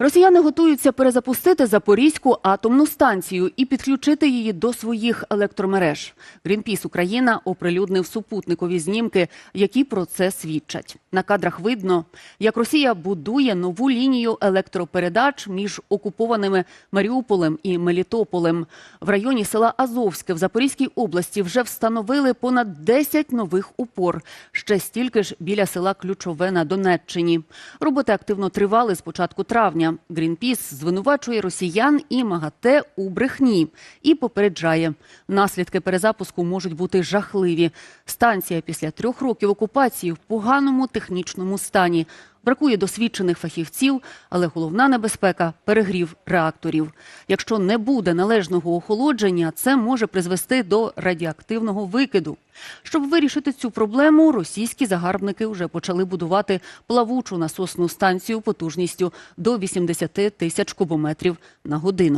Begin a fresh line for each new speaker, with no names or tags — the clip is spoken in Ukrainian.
Росіяни готуються перезапустити Запорізьку атомну станцію і підключити її до своїх електромереж. Грінпіс Україна оприлюднив супутникові знімки, які про це свідчать. На кадрах видно, як Росія будує нову лінію електропередач між окупованими Маріуполем і Мелітополем. В районі села Азовське в Запорізькій області вже встановили понад 10 нових упор. Ще стільки ж біля села Ключове на Донеччині. Роботи активно тривали з початку травня. Грінпіс звинувачує росіян і МАГАТЕ у брехні і попереджає, наслідки перезапуску можуть бути жахливі. Станція після трьох років окупації в поганому технічному стані. Бракує досвідчених фахівців, але головна небезпека перегрів реакторів. Якщо не буде належного охолодження, це може призвести до радіоактивного викиду. Щоб вирішити цю проблему, російські загарбники вже почали будувати плавучу насосну станцію потужністю до 80 тисяч кубометрів на годину.